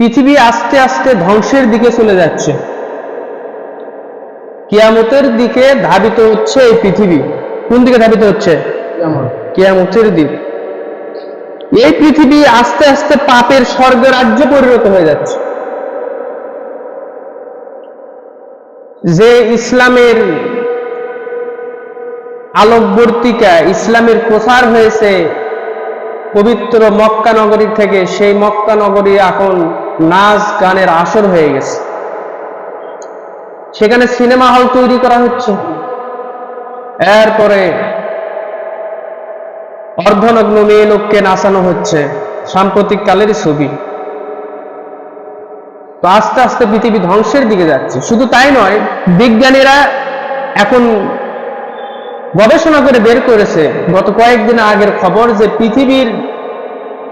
পৃথিবী আস্তে আস্তে ধ্বংসের দিকে চলে যাচ্ছে। কিয়ামতের দিকে ধাবিত হচ্ছে এই পৃথিবী। কোন দিকে ধাবিত হচ্ছে? কিয়ামতের দিক। এই পৃথিবী আস্তে আস্তে পাপের স্বর্গরাজ্যে পরিণত হয়ে যাচ্ছে। যে ইসলামের আলোকবর্তিকা ইসলামের প্রসার হয়েছে পবিত্র মক্কা নগরী থেকে সেই মক্কা নগরী এখন নাচ গানের আসর হয়ে গেছে। সেখানে সিনেমা হল তৈরি করা হচ্ছে। এরপরে অর্ধনগ্ন মেয়ে লোককে নাচানো হচ্ছে সাম্প্রতিক কালের ছবি। তো আস্তে আস্তে পৃথিবী ধ্বংসের দিকে যাচ্ছে। শুধু তাই নয়, বিজ্ঞানীরা এখন গবেষণা করে বের করেছে, গত কয়েকদিন আগের খবর যে পৃথিবীর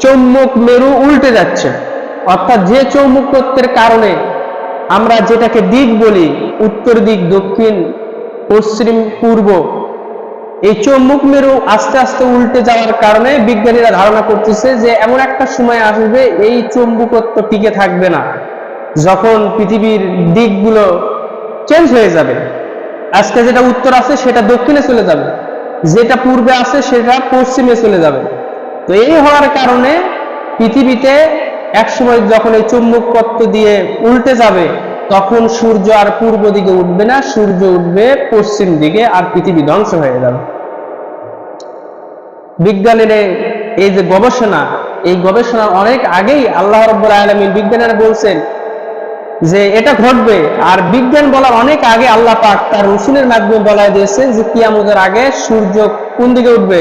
চৌম্বক মেরু উল্টে যাচ্ছে। অর্থাৎ যে চৌম্বকত্বের কারণে আমরা যেটাকে দিক বলি, উত্তর দিক, দক্ষিণ, পশ্চিম, পূর্ব, এই চৌম্বক মেরু আস্তে আস্তে উল্টে যাওয়ার কারণে বিজ্ঞানীরা ধারণা করতেছে যে এমন একটা সময় আসবে এই চৌম্বকত্ব টিকে থাকবে না, যখন পৃথিবীর দিকগুলো চেঞ্জ হয়ে যাবে। আজকে যেটা উত্তর আছে সেটা দক্ষিণে চলে যাবে, যেটা পূর্বে আছে সেটা পশ্চিমে চলে যাবে। তো এই হওয়ার কারণে পৃথিবীতে একসময় যখন এই চুম্বকত্ব দিয়ে উল্টে যাবে, তখন সূর্য আর পূর্ব দিকে উঠবে না, সূর্য উঠবে পশ্চিম দিকে আর পৃথিবী ধ্বংস হয়ে যাবে। বিজ্ঞানের এই যে গবেষণা, এই গবেষণার অনেক আগেই আল্লাহ রব্বুল আলমী বিজ্ঞানীরা বলছেন যে এটা ঘটবে। আর বিজ্ঞান বলার অনেক আগে আল্লাহ পাক তার রসুলের মাধ্যমে বলা দিয়েছে যে কিয়ামতের আগে সূর্য কোন দিকে উঠবে?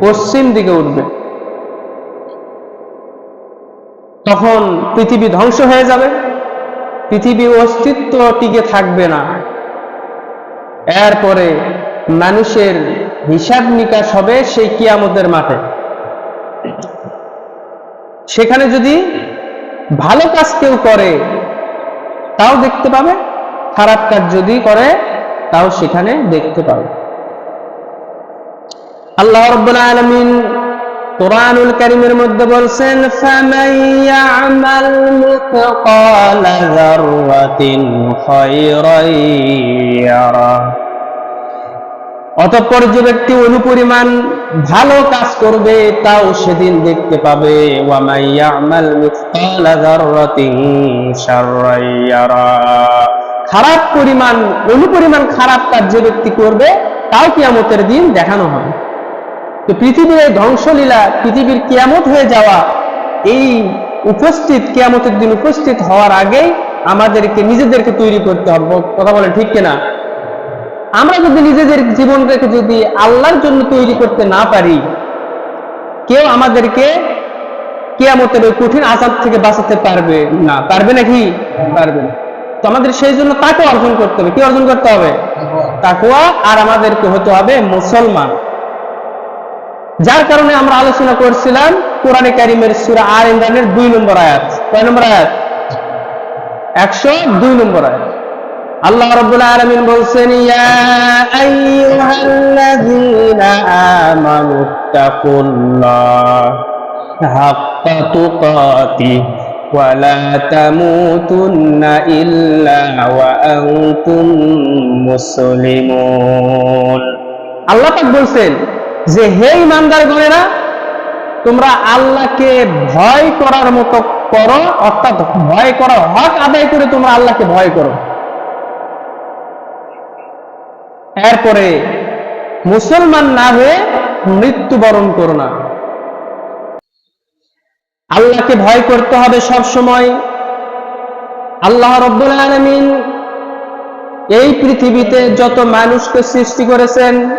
পশ্চিম দিকে উঠবে। তখন পৃথিবী ধ্বংস হয়ে যাবে। পৃথিবী অস্তিত্ব টিকে থাকবে না। এরপরে মানুষের হিসাব নিকাশ হবে সেই কিয়ামতের মাঠে। সেখানে যদি ভালো কাজ কেউ করে, তাও দেখতে পাবে। খারাপ কাজ যদি করে, তাও সেখানে দেখতে পাবে। আল্লাহ রব্বুল আলামিন কোরআনুল কারীমের মধ্যে বলছেন অতঃপর যে ব্যক্তি অনুপরিমাণ ভালো কাজ করবে, তাও সেদিন দেখতে পাবে খারাপ পরিমাণ, অনুপরিমাণ খারাপ কাজ যে ব্যক্তি করবে, তাও কিয়ামতের দিন দেখানো হবে। তো পৃথিবীর এই ধ্বংসলীলা, পৃথিবীর কিয়ামত হয়ে যাওয়া, এই উপস্থিত, কিয়ামতের দিন উপস্থিত হওয়ার আগেই আমাদেরকে নিজেদেরকে তৈরি করতে হবে। কথা বলে ঠিক কিনা? আমরা যদি নিজেদের জীবনটাকে যদি আল্লাহর জন্য তৈরি করতে না পারি, কেউ আমাদেরকে কেয়ামতের ওই কঠিন আজাদ থেকে বাঁচাতে পারবে না। পারবে নাকি? পারবে না। তো আমাদের সেই জন্য তাকে অর্জন করতে হবে। কি অর্জন করতে হবে? তাকুয়া আর আমাদেরকে হতে হবে মুসলমান। যার কারণে আমরা আলোচনা করছিলাম কোরআনে কারিমের সুরা আর ইমরানের দুই নম্বর আয়াত। কয় নম্বর আয়াত? একশো দুই নম্বর আয়াত। আল্লাহ রাব্বুল আলামিন বলছেন আল্লাহ বলছেন যে হে ইমানদার গণেরা তোমরা আল্লাহকে ভয় করার মতো করো, অর্থাৎ ভয় করার হক আদায় করে তোমরা আল্লাহকে ভয় করো। এরপরে মুসলমান না হয়ে মৃত্যুবরণ করো না। আল্লাহকে ভয় করতে হবে সব সময়। আল্লাহ রব্বুল আলমিন এই পৃথিবীতে যত মানুষকে সৃষ্টি করেছেন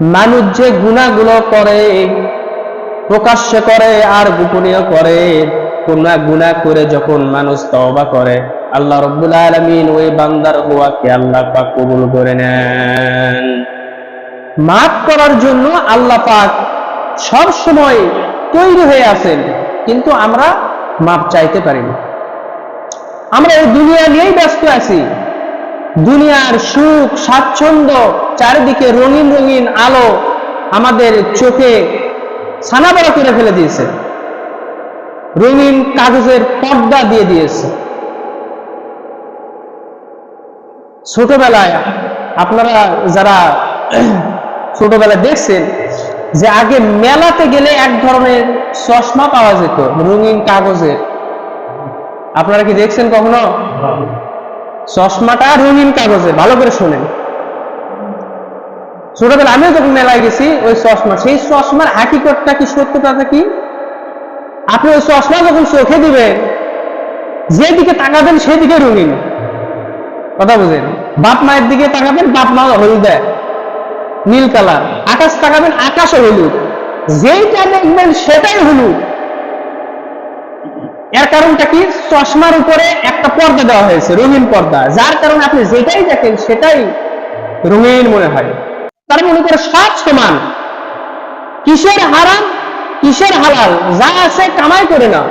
মানুষ যে গুণাগুলো করে, প্রকাশ্যে করে আর গোপনীয় করে গুণা গুণা করে যখন মানুষ তওবা করে, আল্লাহ রব্বুল আলমিন ওই বান্দার হুয়াকে আল্লাহ পাক কবুল করে নেন। মাফ করার জন্য আল্লাহ পাক সব সময় তৈরি হয়ে আছেন, কিন্তু আমরা মাপ চাইতে পারি না। আমরা এই দুনিয়া নিয়েই ব্যস্ত আছি। দুনিয়ার সুখ, স্বাচ্ছন্দ্য, চারিদিকে রঙিন রঙিন আলো আমাদের চোখে ছানা বড় করে ফেলে দিয়েছে। রঙিন কাগজের পর্দা দিয়ে দিয়েছে। ছোটবেলায় আপনারা যারা ছোটবেলায় দেখছেন যে আগে মেলাতে গেলে এক ধরনের চশমা পাওয়া যেত, রঙিন কাগজের। আপনারা কি দেখছেন কখনো? চশমাটা রঙিন কাগজে, ভালো করে শোনেন। ছোটবেলা আমিও যখন মেলায় গেছি, ওই চশমা, সেই চশমার হাকিকতটা কি সত্যতা কি? আপনি ওই চশমা যখন চোখে দিবেন, যেদিকে তাকাবেন সেদিকে রঙিন। কথা বুঝেন? বাপ মায়ের দিকে তাকাবেন, বাপ মা হলুদে, নীল কালার। আকাশ তাকাবেন, আকাশও হলুদ। যেইটা দেখবেন সেটাই হলুদ। এর কারণটা কি? চশমার উপরে একটা পর্দা দেওয়া হয়েছে, রঙিন পর্দা। যার কারণে আপনি যেটাই দেখেন, সেটাই রঙিন মনে হয়। তার মনে করে সব সমান। কিসের হারাম, কিসের হালাল, যা আছে কামাই করে না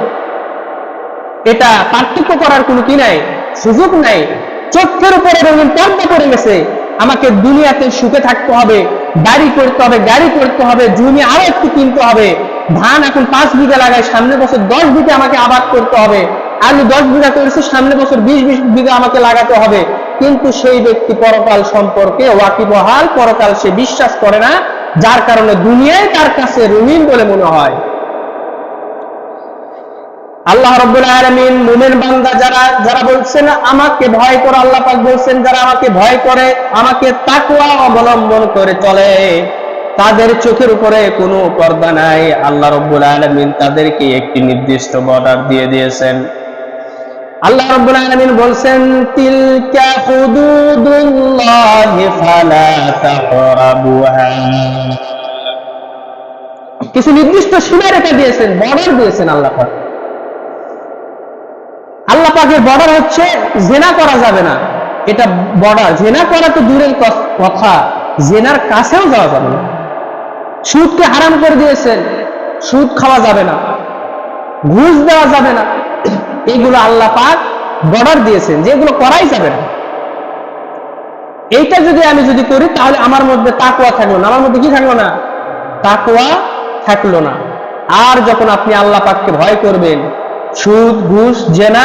এটা পার্থক্য করার কোনো কি নাই, সুযোগ নাই। চোখের উপরে রঙিন পর্দা পড়ে গেছে। আমাকে দুনিয়াতে সুখে থাকতে হবে, বাড়ি করতে হবে, গাড়ি করতে হবে, জমি আরও একটু কিনতে হবে। ধান এখন পাঁচ বিঘা লাগাই সামনে বছর দশ বিঘা আমাকে আবাদ করতে হবে। আলু দশ বিঘা করেছে, সামনে বছর বিশ বিশ বিঘা আমাকে লাগাতে হবে। কিন্তু সেই ব্যক্তি পরকাল সম্পর্কে ওয়াকিবহাল, পরকাল সে বিশ্বাস করে না। যার কারণে দুনিয়ায় তার কাছে রঙিন বলে মনে হয়। আল্লাহ রব্বুল আলামিন মুমিন বান্দা যারা যারা বলছেন, আমাকে ভয় করে, আল্লাহ পাক বলছেন, যারা আমাকে ভয় করে, আমাকে তাকওয়া অবলম্বন করে চলে। তাদের চোখের উপরে কোনো পর্দা নাই। আল্লাহ রব্বুল আলামিন তাদেরকে একটি নির্দিষ্ট বর্ডার দিয়ে দিয়েছেন। আল্লাহ রব্বুল আলামিন বলছেন, তিলকা কিছু নির্দিষ্ট সীমারেখা দিয়েছেন, বর্ডার দিয়েছেন আল্লাহ পাক। আল্লাহ পাকের বর্ডার হচ্ছে, জেনা করা যাবে না। এটা বর্ডার, জেনা করা তো দূরের কথা। জেনার কাছেও যাওয়া যাবে না। সুদকে হারাম করে দিয়েছেন। সুদ খাওয়া যাবে না। ঘুষ দেওয়া যাবে না। এগুলো আল্লাহ পাক বর্ডার দিয়েছেন যেগুলো করাই যাবে না। এইটা যদি আমি যদি করি, তাহলে আমার মধ্যে তাকুয়া থাকল না। আমার মধ্যে কি থাকল না? তাকুয়া থাকল না। আর যখন আপনি আল্লাহ পাককে ভয় করবেন, সুদ, ঘুষ, জেনা,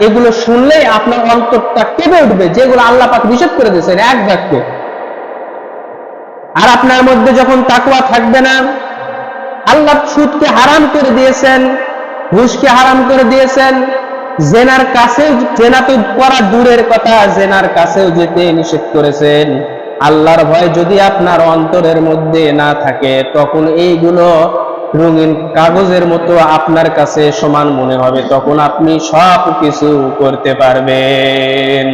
এগুলো শুনলেই আপনার অন্তরটা কেঁপে উঠবে। যেগুলো আল্লাহ পাক নিষেধ করে দিয়েছেন, এক বাক্যে। আর আপনার মধ্যে যখন তাকুয়া থাকবে না, আল্লাহ সুদকে হারাম করে দিয়েছেন, ঘুষকে হারাম করে দিয়েছেন, জেনার কাছে জেনা তো করা দূরের কথা, জেনার কাছেও যেতে নিষেধ করেছেন। আল্লাহর ভয় যদি আপনার অন্তরের মধ্যে না থাকে, তখন এইগুলো রঙিন কাগজের মতো আপনার কাছে সমান মনে হবে, তখন আপনি সব কিছু করতে পারবেন।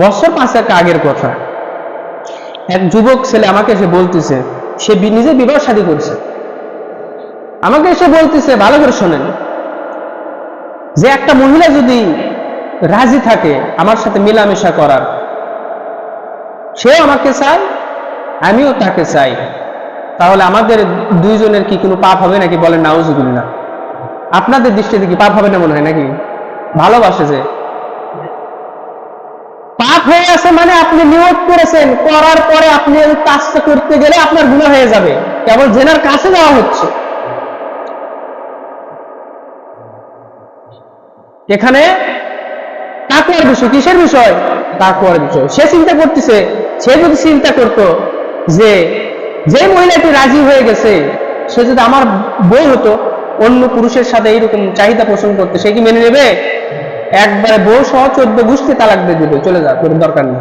বছর পাঁচেক আগের কথা। এক যুবক ছেলে আমাকে এসে বলতেছে, সে নিজে বিবাহ শাদী করছে। আমাকে এসে বলতেছে, ভালো করে শোনেন, যে একটা মহিলা যদি রাজি থাকে আমার সাথে মেলামেশা করার, সেও আমাকে চায়, আমিও তাকে চাই। তাহলে আমাদের দুইজনের কি কোনো পাপ হবে নাকি বলেন নাউজুবিল্লাহ আপনাদের দৃষ্টিতে কি পাপ হবে না মনে হয় নাকি? ভালোবাসে যে। পাপ হয়ে আছে মানে আপনি নিয়োগ করেছেন, করার পরে আপনি ওই কাজটা করতে গেলে আপনার গুণা হয়ে যাবে। কেবল জেনার কাছে যাওয়া হচ্ছে। এখানে তাকুয়ার বিষয়, কিসের বিষয়? তাকুয়ার বিষয়। সে চিন্তা করতেছে, সে যদি চিন্তা করত যে যে মহিলাটি রাজি হয়ে গেছে, সে যদি আমার বউ হতো, অন্য পুরুষের সাথে এইরকম চাহিদা পোষণ করতে, সে কি মেনে নেবে? একবারে বউ সহ চোদ্দ গোষ্ঠী তালাক দিয়ে দিবে, চলে যা, তোর দরকার নেই।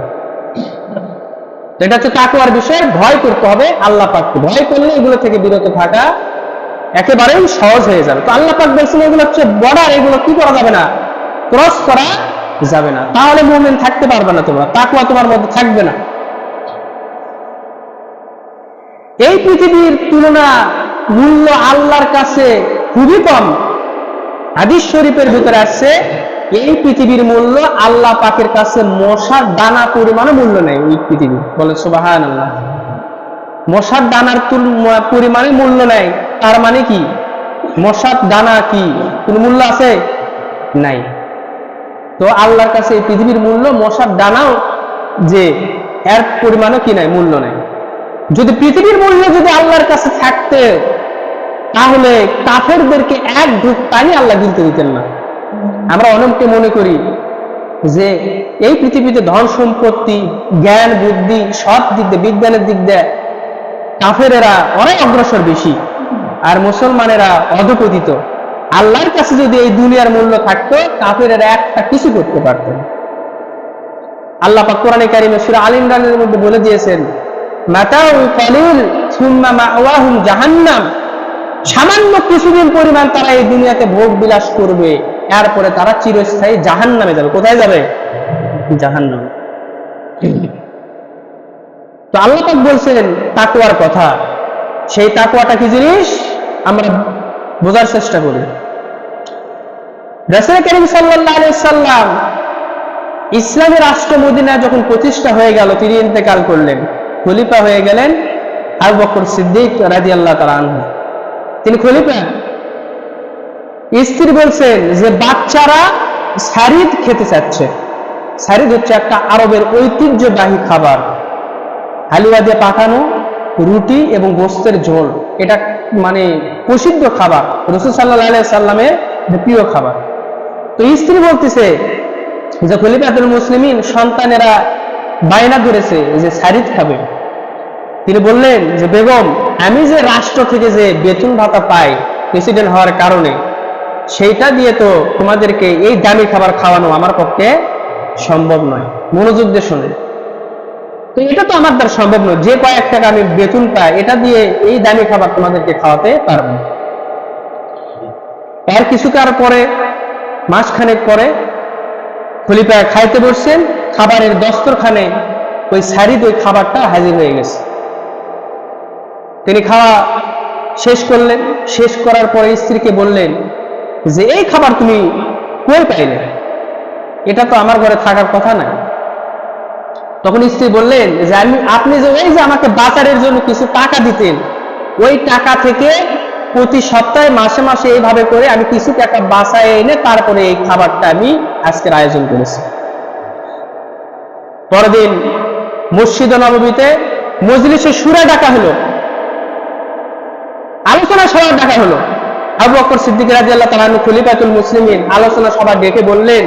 এটা হচ্ছে তাকুয়ার বিষয়, ভয় করতে হবে, আল্লাহ পাককে ভয় করলে এগুলো থেকে বিরত থাকা একেবারেই সহজ হয়ে যাবে। তো আল্লাহ পাক বলছেন, এগুলো হচ্ছে বর্ডার এগুলো কি করা যাবে না? ক্রস করা যাবে না। তাহলে মুমিন থাকতে পারবে না তোমরা তাকুয়া তোমার মধ্যে থাকবে না। এই পৃথিবীর তুলনা মূল্য আল্লাহর কাছে খুবই কম। হাদিস শরীফের ভিতরে আসছে এই পৃথিবীর মূল্য আল্লাহ পাকের কাছে মশার দানা পরিমাণও মূল্য নেই এই পৃথিবী। বলে সুবাহান আল্লাহ মশার দানার তুল- পরিমাণে মূল্য নেই। তার মানে কি? মশার দানা কি? কোন মূল্য আছে? নাই। তো আল্লাহর কাছে এই পৃথিবীর মূল্য, মশার দানাও যে এর পরিমাণও কি নাই? মূল্য নাই। যদি পৃথিবীর মূল্য যদি আল্লাহর কাছে থাকতে, তাহলে কাফেরদেরকে এক ঢুক পানি আল্লাহ গিলতে দিতেন না। আমরা অনেককে মনে করি যে এই পৃথিবীতে ধন সম্পত্তি, জ্ঞান, বুদ্ধি সব দিক দিয়ে, বিজ্ঞানের দিক দিয়ে কাফেরেরা অনেক অগ্রসর বেশি আর মুসলমানেরা অধপতিত। আল্লাহর কাছে যদি এই দুনিয়ার মূল্য থাকতো, কাফেরেরা একটা কিছু করতে পারতেন আল্লাহ পাক কোরআনে কারিমে সূরা আল ইমরানের মধ্যে বলে দিয়েছেন মাতাউ কলিল সুম্মা মাওয়াহুম জাহান্নাম। সামান্য কিছুদিন পরিমাণ তারা এই দুনিয়াতে ভোগ বিলাস করবে। এরপরে তারা চিরস্থায়ী জাহান্নামে যাবে। কোথায় যাবে? জাহান্নাম। তো আল্লাহ পাক বলছেন তাকুয়ার কথা। সেই তাকুয়াটা কি জিনিস? আমরা বোঝার চেষ্টা করি। রাসূল করিম সাল্লাম ইসলামের রাষ্ট্র মদিনা যখন প্রতিষ্ঠা হয়ে গেল, তিনি ইন্তেকাল করলেন। খলিফা হয়ে গেলেন আবু বকর সিদ্দিক রাদিয়াল্লাহু তাআলা আনহু। তিনি খলিফা? স্ত্রী বলছেন যে বাচ্চারা সারিদ খেতে চাচ্ছে। সারিদ হচ্ছে একটা আরবের ঐতিহ্যবাহী খাবার। হালুয়া দিয়ে পাকানো রুটি এবং গোস্তের ঝোল। এটা মানে প্রসিদ্ধ খাবার। রসুল সাল্লাহ সাল্লামের প্রিয় খাবার। তো স্ত্রী বলতেছে যে খলিফাতুল মুসলিমিন সন্তানেরা বায়না ধরেছে যে সারিদ খাবে। তিনি বললেন যে, বেগম, আমি যে রাষ্ট্র থেকে যে বেতন ভাতা পাই প্রেসিডেন্ট হওয়ার কারণে সেইটা দিয়ে তো তোমাদেরকে এই দামি খাবার খাওয়ানো আমার পক্ষে সম্ভব নয়। মনোযোগ দিয়ে শুনে। তো এটা তো আমার দ্বারা সম্ভব নয়। যে কয়েক টাকা আমি বেতন পাই, এটা দিয়ে এই দামি খাবার তোমাদেরকে খাওয়াতে পারব। এর কিছুকার পরে, মাসখানেক পরে খলিফা খাইতে বসছেন, খাবারের দস্তরখানে ওই সারিদ ওই খাবারটা হাজির হয়ে গেছে। তিনি খাওয়া শেষ করলেন। শেষ করার পরে স্ত্রীকে বললেন যে এই খাবার তুমি কই পাইলে? এটা তো আমার ঘরে থাকার কথা না তখন স্ত্রী বললেন, যে আমি, আপনি যে ওই যে আমাকে বাজারের জন্য কিছু টাকা দিতেন, ওই টাকা থেকে প্রতি সপ্তাহে মাসে মাসে এইভাবে করে আমি কিছু টাকা বাসায় এনে তারপরে এই খাবারটা আমি আজকের আয়োজন করেছি। পরদিন মসজিদ নবমীতে মজলিসে সুরে ডাকা হলো। আলোচনা সভা ডাকা হলো। আবু বকর সিদ্দিক রাজিয়াল্লাহ তাআলা খলিফাতুল মুসলিমিন আলোচনা সভা ডেকে বললেন,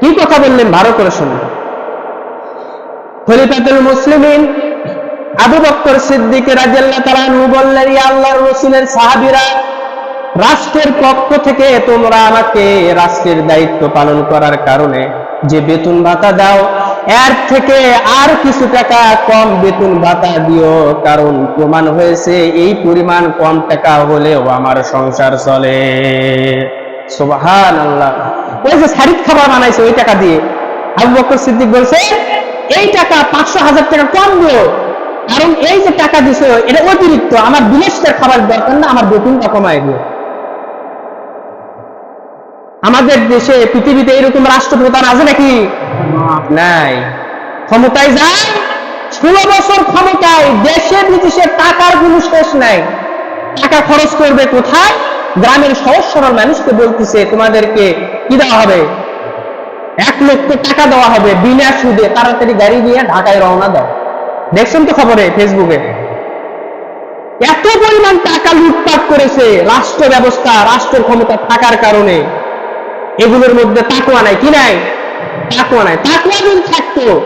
কি কথা বললেন ভালো করে শুনুন। খলিফাতুল মুসলিমিন আবু বকর সিদ্দিক রাজিয়াল্লাহ তাআলা বললেন, ইয়া আল্লাহর রাসূলের সাহাবীরা, রাষ্ট্রের পক্ষ থেকে তোমরা আমাকে রাষ্ট্রের দায়িত্ব পালন করার কারণে যে বেতন ভাতা দাও এর থেকে আর কিছু টাকা কম বেতন ভাতা দিও, কারণ প্রমাণ হয়েছে এই পরিমাণ কম টাকা হলেও আমার সংসার চলে। সুবহান আল্লাহ ওই যে শারিক খাবার বানাইছে, ওই টাকা দিয়ে। আবু বকর সিদ্দিক বলছে, এই টাকা পাঁচশো হাজার টাকা কম দিও, কারণ এই যে টাকা দিছো, এটা অতিরিক্ত। আমার বিলেসের খাবার দরকার না, আমার বেতনটা কমায় দিও। আমাদের দেশে, পৃথিবীতে এরকম রাষ্ট্রপ্রধান আছে নাকি? নাই। ক্ষমতায় যায়, ষোলো বছর ক্ষমতায়, দেশে বিদেশে টাকার কোনো শেষ নাই। টাকা খরচ করবে কোথায়? গ্রামের সহজ সরল মানুষকে বলতেছে, তোমাদেরকে কি দেওয়া হবে? এক লক্ষ টাকা দেওয়া হবে, বিনা সুদে তাড়াতাড়ি গাড়ি নিয়ে ঢাকায় রওনা দাও। দেখছেন তো খবরে, ফেসবুকে? এত পরিমাণ টাকা লুটপাট করেছে রাষ্ট্র ব্যবস্থা রাষ্ট্রের ক্ষমতা থাকার কারণে। এগুলোর মধ্যে তাকুয়া নাই। কি নাই? তাকুয়া নাই। তাকুয়া যদি থাকতো,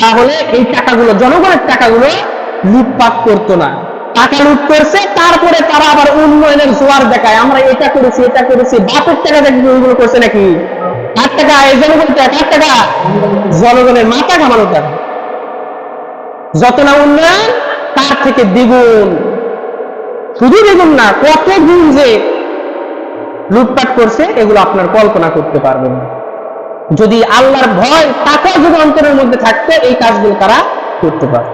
তাহলে এই টাকাগুলো, জনগণের টাকাগুলো লুটপাট করতো না। টাকা লুট করছে, তারপরে তারা আবার উন্নয়নের জোয়ার দেখায়। আমরা এটা করেছি এটা করেছি। বাপের টাকা দেখি ওইগুলো করছে নাকি? কার টাকা, এই জনগণের টাকা কার টাকা। জনগণের মাথা কামানো টাকা যত না উন্নয়ন, তার থেকে দ্বিগুণ। শুধু দ্বিগুণ না, কত গুণ যে লুটপাট করছে, এগুলো আপনার কল্পনা করতে পারবেন যদি আল্লাহর ভয় টাকা যদি অন্তরের মধ্যে থাকতো, এই কাজগুলো তারা করতে পারত।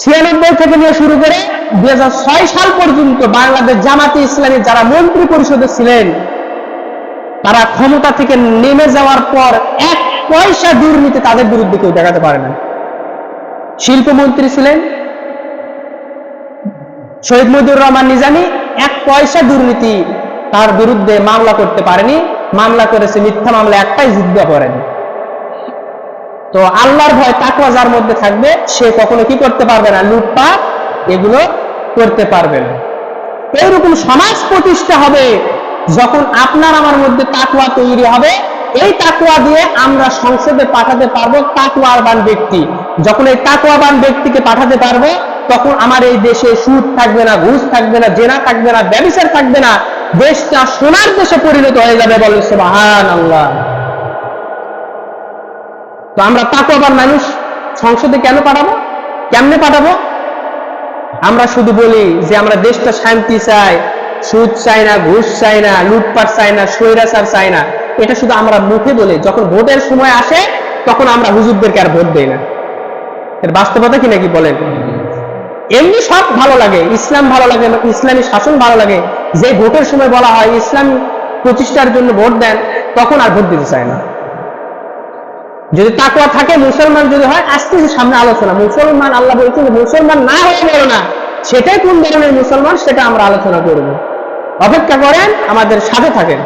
ছিয়ানব্বই থেকে নিয়ে শুরু করে দু হাজার ছয় সাল পর্যন্ত বাংলাদেশ জামাতে ইসলামী যারা মন্ত্রী পরিষদে ছিলেন, তারা ক্ষমতা থেকে নেমে যাওয়ার পর এক পয়সা দুর্নীতি তাদের বিরুদ্ধে কেউ দেখাতে পারে না। শিল্পমন্ত্রী ছিলেন, শহীদ মজিবুর রহমান নিজামী এক পয়সা দুর্নীতি তার বিরুদ্ধে মামলা করতে পারেনি। মামলা করেছে মিথ্যা মামলা, একটাই যুদ্ধ করেনি তো আল্লাহর ভয় তাকুয়া যার মধ্যে থাকবে, সে কখনো কি করতে পারবে না, লুটপাট এগুলো করতে পারবে না। এইরকম সমাজ প্রতিষ্ঠা হবে যখন আপনার আমার মধ্যে তাকুয়া তৈরি হবে। এই তাকুয়া দিয়ে আমরা সংসদে পাঠাতে পারব তাকুয়াবান ব্যক্তি। যখন এই তাকুয়াবান ব্যক্তিকে পাঠাতে পারব তখন আমার এই দেশে সুদ থাকবে না, ঘুষ থাকবে না, জেনা থাকবে না, ব্যবসার থাকবে না, দেশটা সোনার দেশে পরিণত হয়ে যাবে বলে সুবহান আল্লাহ তো আমরা তাকুয়াবান মানুষ, সংসদে কেন পাঠাবো? কেমনে পাঠাবো? আমরা শুধু বলি যে আমরা দেশটা শান্তি চাই, সুদ চাই না, ঘুষ চাই না, লুটপাট চাই না, স্বৈরাচার চাই না। এটা শুধু আমরা মুখে বলি, যখন ভোটের সময় আসে, তখন আমরা হুজুরদেরকে আর ভোট দেই না। এর বাস্তবতা কি নাকি বলেন? এমনি সব ভালো লাগে, ইসলাম ভালো লাগে, ইসলামী শাসন ভালো লাগে। যে ভোটের সময় বলা হয় ইসলাম প্রতিষ্ঠার জন্য ভোট দেন, তখন আর ভোট দিতে চায় না। যদি তাকুয়া থাকে, মুসলমান যদি হয় আজকে সামনে আলোচনা। মুসলমান, আল্লাহ বলছেন মুসলমান না হয়ে গেল না। সেটাই কোন ধরনের মুসলমান, সেটা আমরা আলোচনা করব। অপেক্ষা করেন, আমাদের সাথে থাকেন।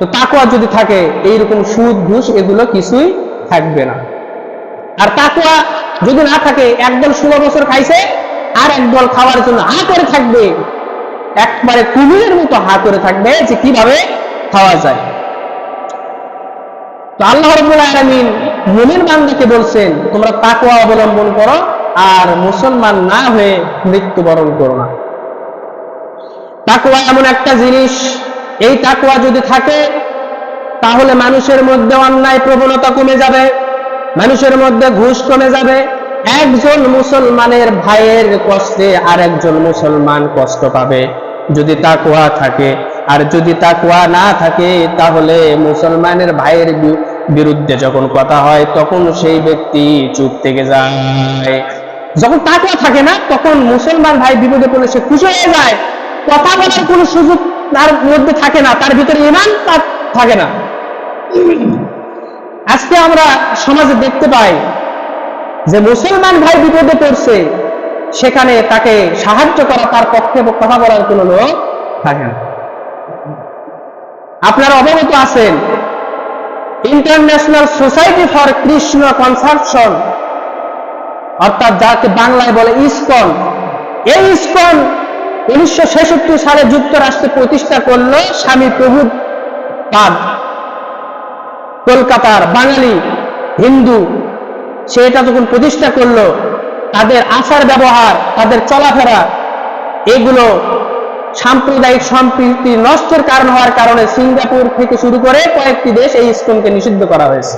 তো তাকুয়া যদি থাকে, এইরকম সুদ, ঘুষ, এগুলো কিছুই থাকবে না। আর তাকুয়া যদি না থাকে, একদল ষোলো বছর খাইছে আর একদল খাওয়ার জন্য হা করে থাকবে। একবারে কুমিরের মতো হা করে থাকবে যে কীভাবে খাওয়া যায়। তো আল্লাহ আলামিন মুমিন বান্দাকে বলছেন, তোমরা তাকওয়া অবলম্বন করো আর মুসলমান না হয়ে মৃত্যুবরণ করো না। তাকুয়া এমন একটা জিনিস, এই তাকওয়া যদি থাকে, তাহলে মানুষের মধ্যে অন্যায় প্রবণতা কমে যাবে। মানুষের মধ্যে ঘুষ কমে যাবে। একজন মুসলমানের ভাইয়ের কষ্টে আর একজন মুসলমান কষ্ট পাবে। যদি তাকওয়া থাকে, আর যদি তাকওয়া না থাকে, তাহলে মুসলমানের ভাইয়ের বিরুদ্ধে যখন কথা হয়, তখন সেই ব্যক্তি চুপ থেকে যায়। যখন তাকওয়া থাকে না, তখন মুসলমান ভাই বিপদে পড়লে সে খুশি হয়ে যায়। কথা বলার কোনো সুযোগ তার মধ্যে থাকে না, তার ভিতরে ইমান তার থাকে না। আজকে আমরা সমাজে দেখতে পাই যে মুসলমান ভাই বিপদে পড়ছে, সেখানে তাকে সাহায্য করা, তার পক্ষে কথা বলার কোনো লোক থাকে না। আপনারা অবগত আছেন international society for Krishna consciousness অর্থাৎ যাকে বাংলায় বলে ইসকন, এই ইসকন উনিশশো সালে যুক্তরাষ্ট্রে প্রতিষ্ঠা করল স্বামী প্রভু পাদ কলকাতার বাঙালি, হিন্দু, সে এটা যখন প্রতিষ্ঠা করল, তাদের আচার ব্যবহার, তাদের চলাফেরা, এগুলো সাম্প্রদায়িক সম্প্রীতি নষ্টের কারণ হওয়ার কারণে সিঙ্গাপুর থেকে শুরু করে কয়েকটি দেশ এই ইসকনকে নিষিদ্ধ করা হয়েছে।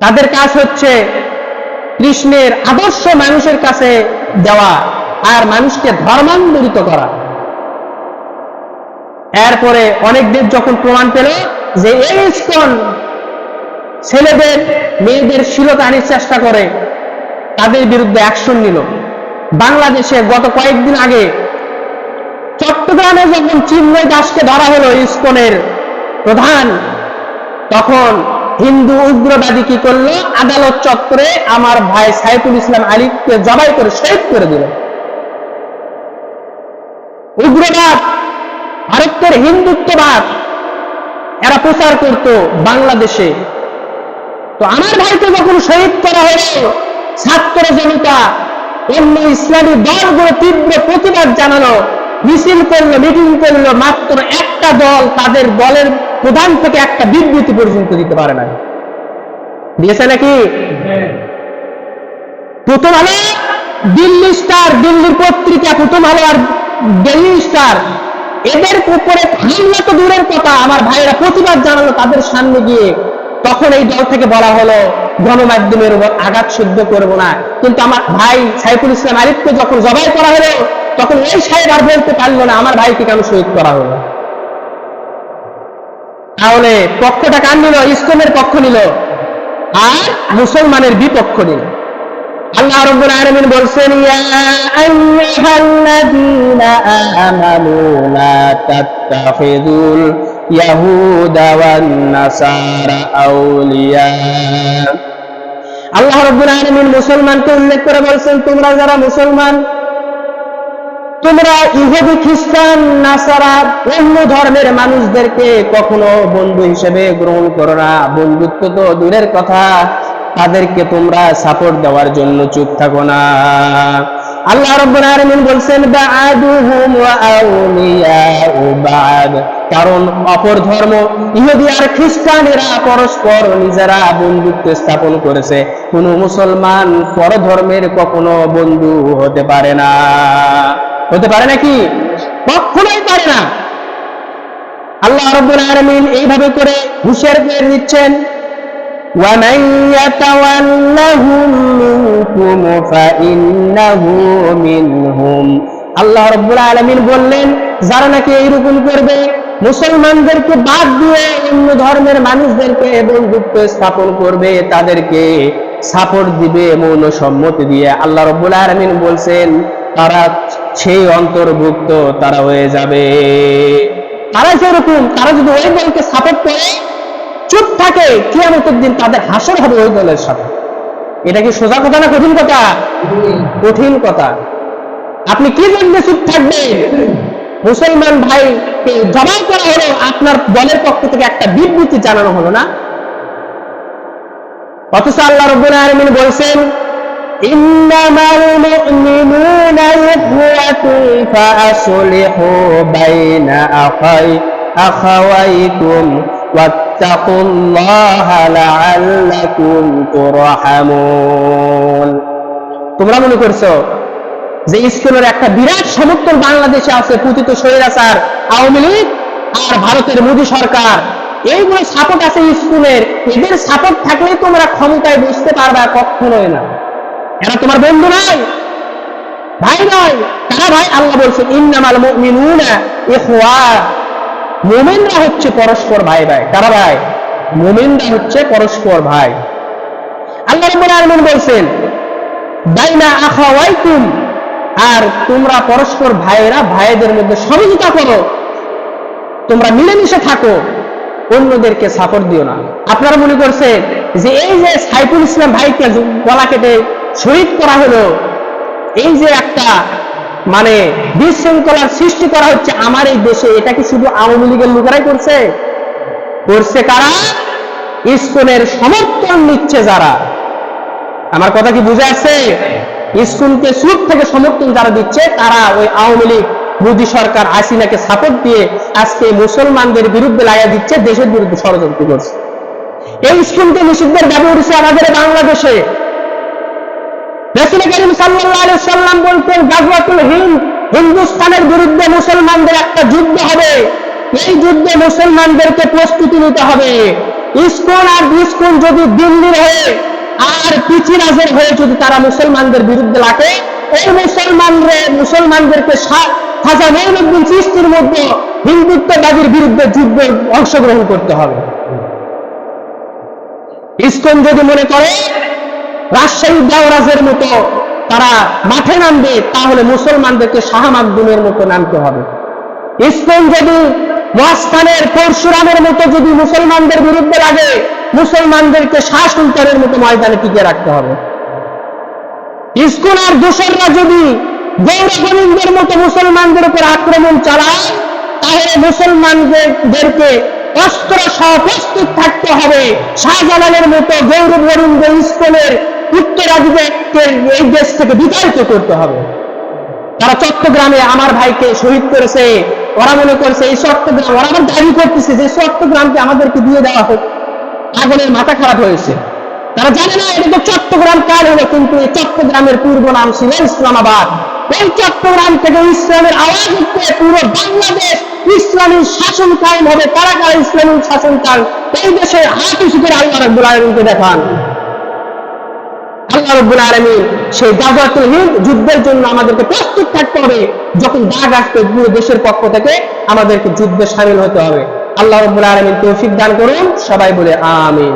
তাদের কাজ হচ্ছে কৃষ্ণের আদর্শ মানুষের কাছে দেওয়া আর মানুষকে ধর্মান্তরিত করা। এরপরে অনেক দেশ যখন প্রমাণ পেল যে এই ইস্কন ছেলেদের, মেয়েদের শিলতানির চেষ্টা করে, তাদের বিরুদ্ধে অ্যাকশন নিল। বাংলাদেশে গত কয়েকদিন আগে চট্টগ্রামে যখন চিন্ময় দাসকে ধরা হলো ইস্কনের প্রধান, তখন হিন্দু উগ্রবাদী কি করল? আদালত চত্বরে আমার ভাই সাইফুল ইসলাম আলীকে জবাই করে শহীদ করে দিল। উগ্রবাদ ভারতের হিন্দুত্ববাদ, এরা প্রচার করত বাংলাদেশে। তো আমার ভাইকে যখন শহীদ করা হলো ছাত্র জনতা অন্য ইসলামী দলগুলো তীব্র প্রতিবাদ জানালো, মিছিল করল, মিটিং করল, মাত্র একটা দল তাদের দলের প্রধান থেকে একটা বিবৃতি পর্যন্ত দিতে পারে না দিয়েছে নাকি? প্রথম আলো দিল্লি স্টার, দিল্লির পত্রিকা প্রথম আলো আর দিল্লি স্টার। এদের উপরে হামলা তো দূরের কথা। আমার ভাইয়েরা প্রতিবাদ জানালো তাদের সামনে গিয়ে। তখন এই দল থেকে বলা হলো, গণমাধ্যমের উপর আঘাত সহ্য করব না। কিন্তু আমার ভাই সাইফুল ইসলাম আরিফকে যখন জবাই করা হলো, তখন এই সাহেব আর বলতে পারল না, আমার ভাইকে কেন শহীদ করা হলো? তাহলে পক্ষটা কান নিল? ইসকনের পক্ষ নিল। আর মুসলমানের বিপক্ষ নিল। আল্লাহ রাব্বুল আলামিন বলছেন, ইয়া আইয়ুহাল্লাযীনা আমানু লা তাত্তাখিযুল ইয়াহুদা ওয়ান নাসারা আউলিয়া। আল্লাহ রাব্বুল আলামিন মুসলমানকে উল্লেখ করে বলছেন, তোমরা যারা মুসলমান, তোমরা ইহুদি, খ্রিস্টান, নাসারা, অন্য ধর্মের মানুষদেরকে কখনো বন্ধু হিসেবে গ্রহণ করো না। বন্ধুত্ব তো দূরের কথা। তাদেরকে তোমরা সাপোর্ট দেওয়ার জন্য চুপ থাকো না। আল্লাহ রাব্বুল আলামিন বলছেন, বাআদুহুম ওয়া আউলিয়াউ বাদ। কারণ অপর ধর্ম, ইহুদি আর খ্রিস্টানেরা পরস্পর নিজেরা বন্ধুত্ব স্থাপন করেছে। কোন মুসলমান পর ধর্মের কখনো বন্ধু হতে পারে না। হতে পারে নাকি কখনোই পারে না। আল্লাহ রাব্বুল আলামিন এইভাবে করে হুঁশিয়ার করে দিচ্ছেন ومن يتولهم منكم فإنه منهم আল্লাহ রব্বুল আলামিন বললেন যারা নাকি এইরকম করবে মুসলমানদেরকে বাদ দিয়ে অন্য ধর্মের মানুষদেরকে বন্ধুত্ব স্থাপন করবে তাদেরকে সাপোর্ট দিবে মৌন সম্মতি দিয়ে আল্লাহ রব্বুল আলামিন বলছেন তারা সেই অন্তর্ভুক্ত তারা হয়ে যাবে তারা যেরকম তারা যদি ওই দলকে সাপোর্ট করে চুপ থাকে, কিয়ামতের দিন তাদের হাসর হবে ওই দলের সাথে। এটা কি সোজা কথা না কঠিন কথা? কঠিন কথা। আপনি কি জন্য চুপ থাকবেন মুসলমান ভাই জবাই করা হলো, আপনার দলের পক্ষ থেকে একটা বিবৃতি জানানো হলো না? অথচ আল্লাহ রব্বুল আলামিন বলছেন, ইন্নামাল আখাওয়াইকুম ওয়াত্তাকুল্লাহা লাআল্লাকুম তুরহামুন তোমরা মনে করছ যে স্কুলের একটা বিরাট সমর্থন বাংলাদেশে আছে পুতিত স্বৈরাচার আওয়ামী লীগ আর ভারতের মোদী সরকার। এইগুলো সাপোর্ট আছে স্কুলের এদের সাপোর্ট থাকলে তোমরা ক্ষমতায় বুঝতে পারবা কখনোই না। এরা তোমার বন্ধু নয়, ভাই নয়, তারা ভাই আল্লাহ বলছে ইন্নামাল মুমিনুনা ইখওয়া। মুমিনরা হচ্ছে পরস্পর ভাই ভাই। কারা ভাই? মোমেনরা হচ্ছে পরস্পর ভাই। আল্লাহ রাব্বুল বলছেন, বাইনা আখাওয়াইকুম আর তোমরা পরস্পর ভাইয়েরা ভাইদের মধ্যে সহযোগিতা করো। তোমরা মিলেমিশে থাকো, অন্যদেরকে সাপোর্ট দিও না। আপনারা মনে করছেন যে এই যে সাইফুল ইসলাম ভাইকে গলা কেটে শহীদ করা হলো, এই যে একটা মানে বিশৃঙ্খলার সৃষ্টি করা হচ্ছে আমার এই দেশে। এটা কি শুধু আওয়ামী লীগের লোকেরাই করছে? করছে কারা? ইস্কনের সমর্থন নিচ্ছে যারা। আমার কথা কি বুঝে আসছে? স্কুলকে সুদ থেকে সমর্থন যারা দিচ্ছে, তারা ওই আওয়ামী লীগ, মোদী সরকার আসিনাকে সাপোর্ট দিয়ে আজকে মুসলমানদের বিরুদ্ধে লাগা দিচ্ছে, দেশের বিরুদ্ধে ষড়যন্ত্র করছে। এই স্কুলকে নিষিদ্ধের দাবি উঠেছে আমাদের বাংলাদেশে। হিন্দুস্তানের বিরুদ্ধে মুসলমানদের একটা যুদ্ধ হবে। এই যুদ্ধে মুসলমানদেরকে প্রস্তুতি নিতে হবে। ইস্কন আর ইস্কন যদি দিল্লির হয়ে আর পিছিরাজের হয়ে যদি তারা মুসলমানদের বিরুদ্ধে লাগে, এই মুসলমানরে, মুসলমানদেরকে খাজা মৌলুদ্দিন সৃষ্টির মধ্যে হিন্দুত্ববাদীর বিরুদ্ধে যুদ্ধে অংশগ্রহণ করতে হবে। ইস্কন যদি মনে করে রাজশাহী দেওরাজের মতো তারা মাঠে নামবে, তাহলে মুসলমানদেরকে শাহমাকদুমের মতো নামতে হবে। ইস্কন যদি মহাস্থানের পরশুরামের মতো যদি মুসলমানদের বিরুদ্ধে লাগে, মুসলমানদেরকে শাহ সুলতানের মতো ময়দানে টিকে রাখতে হবে। ইস্কন আর দোসররা যদি গৌরগোবিন্দের মতো মুসলমানদের উপর আক্রমণ চালায়, তাহলে মুসলমানদেরকে অস্ত্র সহ প্রস্তুত থাকতে হবে। শাহজালালের মতো গৌরব গোবিন্দ ইস্কনের উত্তরাধিকারকে এই দেশ থেকে বিতাড়িত করতে হবে? তারা চট্টগ্রামে আমার ভাইকে শহীদ করেছে, ওরা মনে করছে এই চট্টগ্রাম, ওরা আবার দাবি করতেছে যে চট্টগ্রামকে আমাদেরকে দিয়ে দেওয়া হোক। আগুনের মাথা খারাপ হয়েছে। তারা জানে না, এটা তো চট্টগ্রাম কাল হলো কিন্তু এই চট্টগ্রামের পূর্ব নাম ছিল ইসলামাবাদ। এই চট্টগ্রাম থেকে ইসলামের আওয়াজ উঠতে পুরো বাংলাদেশ ইসলামী শাসন কায়েম হবে। কারা কারা ইসলামী শাসন কাল? এই দেশের হাত করে আল্লাহ রব্বুল আলমীকে দেখান। আল্লাহ রব্বুল আলমিন সেই গাজাতুল যুদ্ধের জন্য আমাদেরকে প্রস্তুত থাকতে হবে। যখন দাগ আসবে, পুরো দেশের পক্ষ থেকে আমাদেরকে যুদ্ধে সামিল হতে হবে। আল্লাহ রব্বুল আলমিন তৌফিক দান করুন। সবাই বলে আমিন।